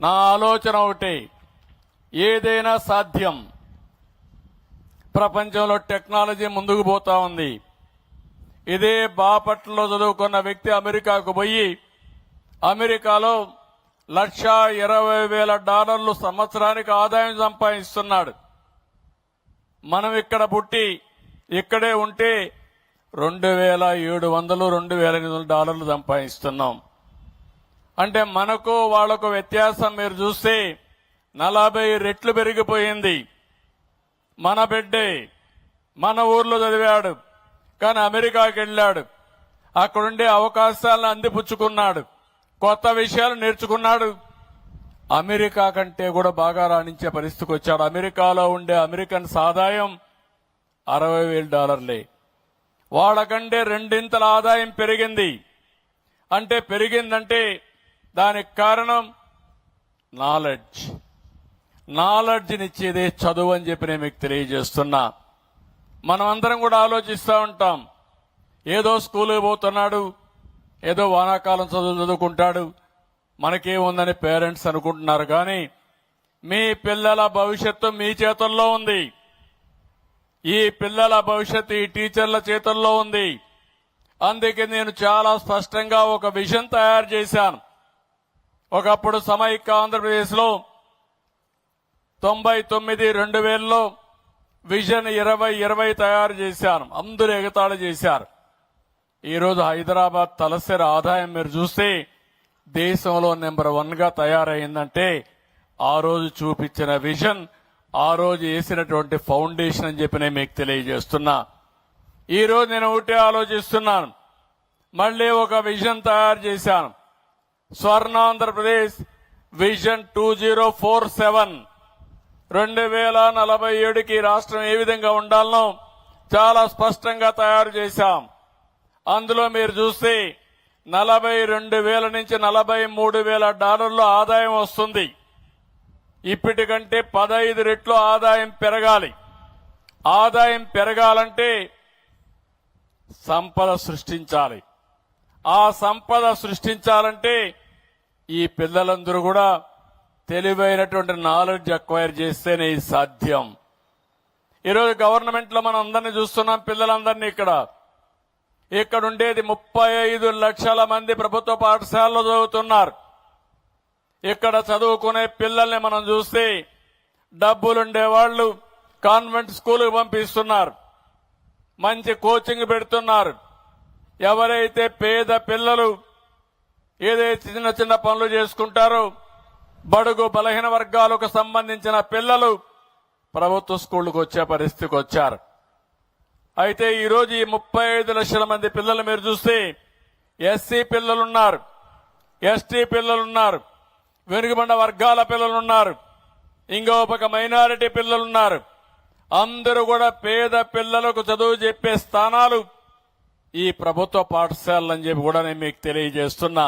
నా ఆలోచన ఒకటి. ఏదైనా సాధ్యం. ప్రపంచంలో టెక్నాలజీ ముందుకు పోతా ఉంది. ఇదే బాపట్లలో చదువుకున్న వ్యక్తి అమెరికాకు పోయి అమెరికాలో లక్ష ఇరవై వేల డాలర్లు సంవత్సరానికి ఆదాయం సంపాదిస్తున్నాడు. మనం ఇక్కడ పుట్టి ఇక్కడే ఉంటే రెండు వేల ఏడు వందలు రెండు వేల ఎనిమిది వందల డాలర్లు సంపాదిస్తున్నాం. అంటే మనకు వాళ్ళకు వ్యత్యాసం మీరు చూస్తే నలభై రెట్లు పెరిగిపోయింది. మన బిడ్డే మన ఊర్లో చదివాడు కానీ అమెరికాకి వెళ్ళాడు. అక్కడుండే అవకాశాలను అందిపుచ్చుకున్నాడు. కొత్త విషయాలు నేర్చుకున్నాడు. అమెరికా కంటే కూడా బాగా రాణించే పరిస్థితికి వచ్చాడు. అమెరికాలో ఉండే అమెరికన్ ఆదాయం అరవై వేల డాలర్లే. వాళ్ళకంటే రెండింతల ఆదాయం పెరిగింది. అంటే పెరిగిందంటే దానికి కారణం నాలెడ్జ్ నాలెడ్జ్నిచ్చేదే చదువు అని చెప్పి నేను మీకు తెలియజేస్తున్నా. మనం అందరం కూడా ఆలోచిస్తూ ఉంటాం. ఏదో స్కూల్కి పోతున్నాడు ఏదో వానాకాలం చదువు చదువుకుంటాడు మనకేముందని పేరెంట్స్ అనుకుంటున్నారు కానీ మీ పిల్లల భవిష్యత్తు మీ చేతుల్లో ఉంది. ఈ పిల్లల భవిష్యత్తు ఈ టీచర్ల చేతుల్లో ఉంది. అందుకే నేను చాలా స్పష్టంగా ఒక విజన్ తయారు చేశాను. ఒకప్పుడు సమైక్య ఆంధ్రప్రదేశ్లో తొంభై తొమ్మిది రెండు వేలలో విజన్ ఇరవై ఇరవై తయారు చేశాను అందరూ ఎగతాళి చేశారు. ఈరోజు హైదరాబాద్ తలసరి ఆదాయం మీరు చూస్తే దేశంలో నెంబర్ వన్గా తయారైందంటే ఆ రోజు చూపించిన విజన్ ఆ రోజు వేసినటువంటి ఫౌండేషన్ అని చెప్పి నేను మీకు తెలియజేస్తున్నా. ఈరోజు నేను ఒకటే ఆలోచిస్తున్నాను. మళ్ళీ ఒక విజన్ తయారు చేశాను. Swarnandhra Pradesh vision two zero four seven. రెండు వేల నలభై ఏడుకి రాష్ట్రం ఏ విధంగా ఉండాలనో చాలా స్పష్టంగా తయారు చేశాం. అందులో మీరు చూస్తే నలభై రెండు వేల నుంచి నలభై మూడు వేల డాలర్ల ఆదాయం వస్తుంది. ఇప్పటికంటే పదహైదు రెట్లు ఆదాయం పెరగాలి. ఆదాయం పెరగాలంటే సంపద సృష్టించాలి. ఆ సంపద సృష్టించాలంటే ఈ పిల్లలందరూ కూడా తెలివైనటువంటి నాలెడ్జ్ అక్వైర్ చేస్తేనే ఇది సాధ్యం. ఈరోజు గవర్నమెంట్లో మనం అందరినీ చూస్తున్నాం పిల్లలందరినీ ఇక్కడ. ఇక్కడ ఉండేది ముప్పై ఐదు లక్షల మంది ప్రభుత్వ పాఠశాలలో చదువుతున్నారు. ఇక్కడ చదువుకునే పిల్లల్ని మనం చూస్తే డబ్బులుండే వాళ్ళు కాన్వెంట్ స్కూల్కి పంపిస్తున్నారు. మంచి కోచింగ్ పెడుతున్నారు. ఎవరైతే పేద పిల్లలు ఏదైతే చిన్న చిన్న పనులు చేసుకుంటారో బడుగు బలహీన వర్గాలకు సంబంధించిన పిల్లలు ప్రభుత్వ స్కూళ్ళకు వచ్చే పరిస్థితికి వచ్చారు. అయితే ఈరోజు ఈ ముప్పై ఐదు లక్షల మంది పిల్లలు మీరు చూస్తే ఎస్సీ పిల్లలున్నారు ఎస్టీ పిల్లలున్నారు వెనుకబడిన వర్గాల పిల్లలున్నారు ఇంకో ఒక మైనారిటీ పిల్లలున్నారు. అందరూ కూడా పేద పిల్లలకు చదువు చెప్పే స్థానాలు ఈ ప్రభుత్వ పాఠశాలలు అని చెప్పి కూడా నేను మీకు తెలియజేస్తున్నా.